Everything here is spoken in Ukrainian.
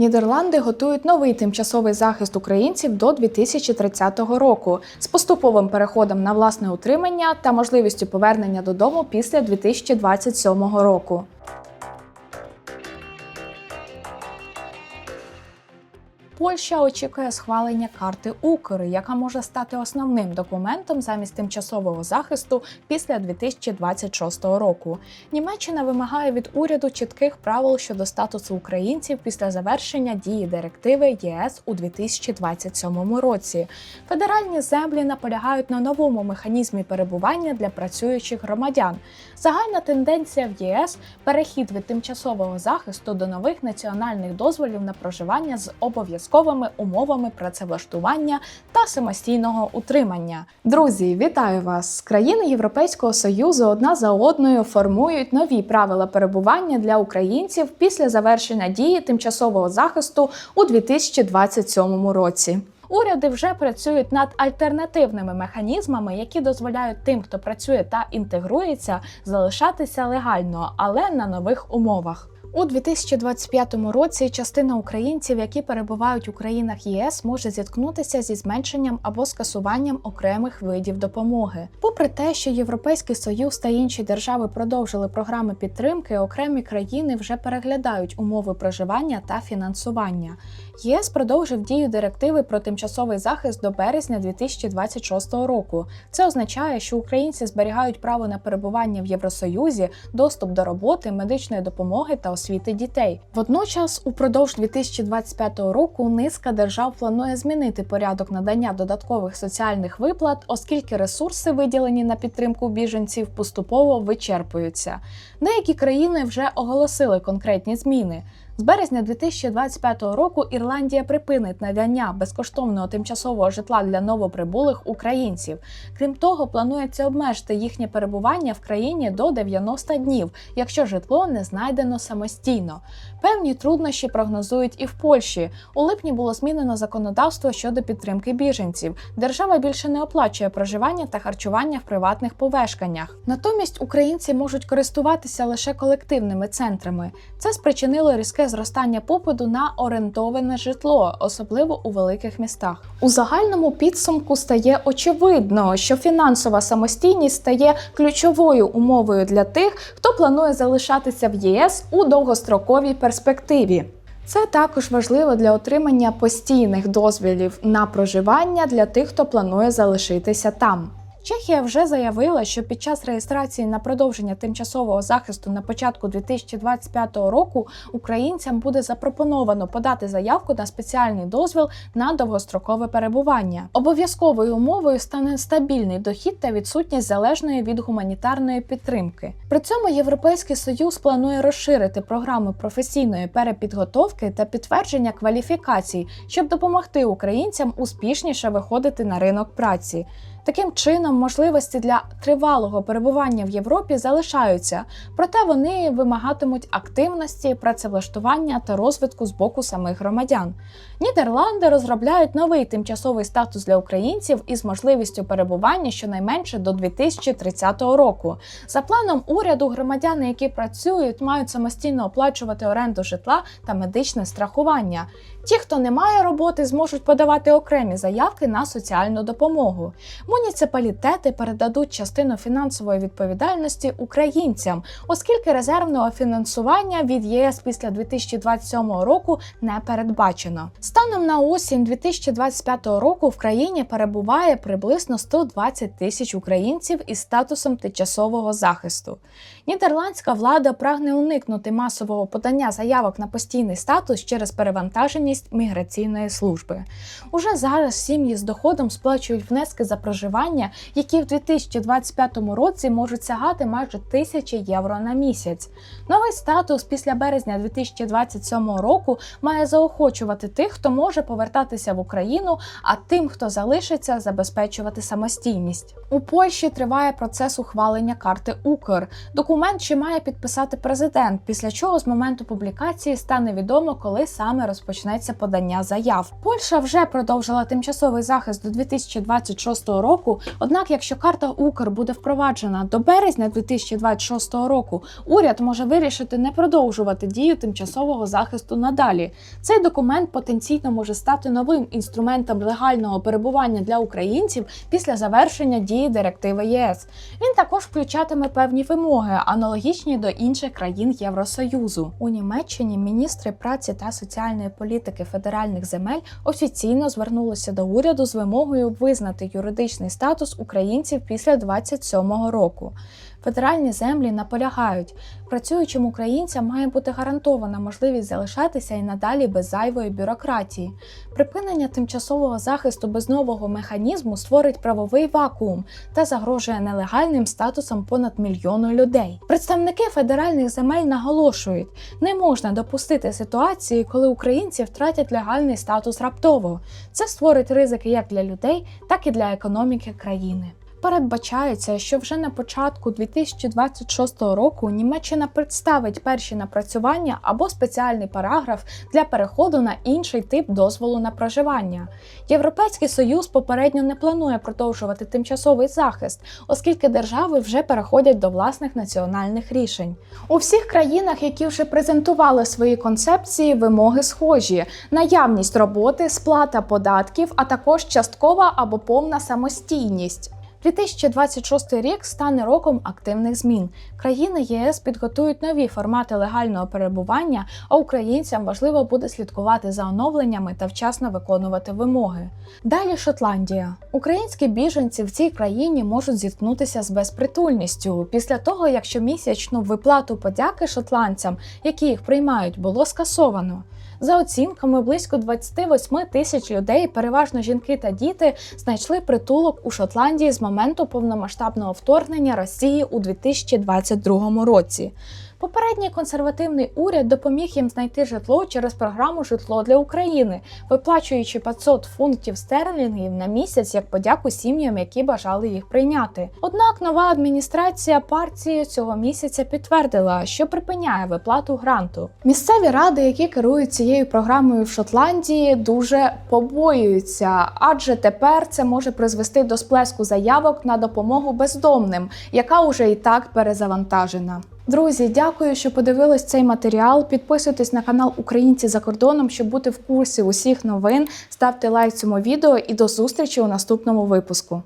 Нідерланди готують новий тимчасовий захист українців до 2030 року з поступовим переходом на власне утримання та можливістю повернення додому після 2027 року. Польща очікує схвалення карти Укр, яка може стати основним документом замість тимчасового захисту після 2026 року. Німеччина вимагає від уряду чітких правил щодо статусу українців після завершення дії директиви ЄС у 2027 році. Федеральні землі наполягають на новому механізмі перебування для працюючих громадян. Загальна тенденція в ЄС перехід від тимчасового захисту до нових національних дозволів на проживання з обов'язковими умовами працевлаштування та самостійного утримання. Друзі, вітаю вас! Країни Європейського союзу одна за одною формують нові правила перебування для українців після завершення дії тимчасового захисту у 2027 році. Уряди вже працюють над альтернативними механізмами, які дозволяють тим, хто працює та інтегрується, залишатися легально, але на нових умовах. У 2025 році частина українців, які перебувають у країнах ЄС, може зіткнутися зі зменшенням або скасуванням окремих видів допомоги. Попри те, що Європейський Союз та інші держави продовжили програми підтримки, окремі країни вже переглядають умови проживання та фінансування. ЄС продовжив дію директиви про тимчасовий захист до березня 2026 року. Це означає, що українці зберігають право на перебування в Євросоюзі, доступ до роботи, медичної допомоги та освіти дітей. Водночас, упродовж 2025 року низка держав планує змінити порядок надання додаткових соціальних виплат, оскільки ресурси, виділені на підтримку біженців, поступово вичерпуються. Деякі країни вже оголосили конкретні зміни. З березня 2025 року Ірландія припинить надання безкоштовного тимчасового житла для новоприбулих українців. Крім того, планується обмежити їхнє перебування в країні до 90 днів, якщо житло не знайдено самостійно. Певні труднощі прогнозують і в Польщі. У липні було змінено законодавство щодо підтримки біженців. Держава більше не оплачує проживання та харчування в приватних помешканнях. Натомість українці можуть користуватися лише колективними центрами. Це спричинило різке зростання попиту на орендоване житло, особливо у великих містах. У загальному підсумку стає очевидно, що фінансова самостійність стає ключовою умовою для тих, хто планує залишатися в ЄС у довгостроковій перспективі. Це також важливо для отримання постійних дозвілів на проживання для тих, хто планує залишитися там. Чехія вже заявила, що під час реєстрації на продовження тимчасового захисту на початку 2025 року українцям буде запропоновано подати заявку на спеціальний дозвіл на довгострокове перебування. Обов'язковою умовою стане стабільний дохід та відсутність залежної від гуманітарної підтримки. При цьому Європейський Союз планує розширити програми професійної перепідготовки та підтвердження кваліфікацій, щоб допомогти українцям успішніше виходити на ринок праці. Таким чином, можливості для тривалого перебування в Європі залишаються, проте вони вимагатимуть активності, працевлаштування та розвитку з боку самих громадян. Нідерланди розробляють новий тимчасовий статус для українців із можливістю перебування щонайменше до 2030 року. За планом уряду, громадяни, які працюють, мають самостійно оплачувати оренду житла та медичне страхування. Ті, хто не має роботи, зможуть подавати окремі заявки на соціальну допомогу. Муніципалітети передадуть частину фінансової відповідальності українцям, оскільки резервного фінансування від ЄС після 2027 року не передбачено. Станом на осінь 2025 року в країні перебуває приблизно 120 тисяч українців із статусом тимчасового захисту. Нідерландська влада прагне уникнути масового подання заявок на постійний статус через перевантаженість міграційної служби. Уже зараз сім'ї з доходом сплачують внески за проживання, які в 2025 році можуть сягати майже тисячі євро на місяць. Новий статус після березня 2027 року має заохочувати тих, хто може повертатися в Україну, а тим, хто залишиться, забезпечувати самостійність. У Польщі триває процес ухвалення карти Укр. Документ Документ ще має підписати президент, після чого з моменту публікації стане відомо, коли саме розпочнеться подання заяв. Польща вже продовжила тимчасовий захист до 2026 року. Однак, якщо карта Укр буде впроваджена до березня 2026 року, уряд може вирішити не продовжувати дію тимчасового захисту надалі. Цей документ потенційно може стати новим інструментом легального перебування для українців після завершення дії директиви ЄС. Він також включатиме певні вимоги, аналогічні до інших країн Євросоюзу. У Німеччині міністри праці та соціальної політики федеральних земель офіційно звернулися до уряду з вимогою визнати юридичний статус українців після 27-го року. Федеральні землі наполягають, працюючим українцям має бути гарантована можливість залишатися і надалі без зайвої бюрократії. Припинення тимчасового захисту без нового механізму створить правовий вакуум та загрожує нелегальним статусом понад мільйону людей. Представники федеральних земель наголошують, не можна допустити ситуації, коли українці втратять легальний статус раптово. Це створить ризики як для людей, так і для економіки країни. Передбачається, що вже на початку 2026 року Німеччина представить перші напрацювання або спеціальний параграф для переходу на інший тип дозволу на проживання. Європейський союз попередньо не планує продовжувати тимчасовий захист, оскільки держави вже переходять до власних національних рішень. У всіх країнах, які вже презентували свої концепції, вимоги схожі: наявність роботи, сплата податків, а також часткова або повна самостійність. 2026 рік стане роком активних змін. Країни ЄС підготують нові формати легального перебування, а українцям важливо буде слідкувати за оновленнями та вчасно виконувати вимоги. Далі Шотландія. Українські біженці в цій країні можуть зіткнутися з безпритульністю після того, як щомісячну виплату подяки шотландцям, які їх приймають, було скасовано. За оцінками, близько 28 тисяч людей, переважно жінки та діти, знайшли притулок у Шотландії з моменту повномасштабного вторгнення Росії у 2022 році. Попередній консервативний уряд допоміг їм знайти житло через програму Житло для України, виплачуючи 500 фунтів стерлінгів на місяць як подяку сім'ям, які бажали їх прийняти. Однак нова адміністрація партії цього місяця підтвердила, що припиняє виплату гранту. Місцеві ради, які керують цією програмою в Шотландії, дуже побоюються, адже тепер це може призвести до сплеску заявок на допомогу бездомним, яка уже і так перезавантажена. Друзі, дякую, що подивились цей матеріал. Підписуйтесь на канал Українці за кордоном, щоб бути в курсі усіх новин. Ставте лайк цьому відео і до зустрічі у наступному випуску.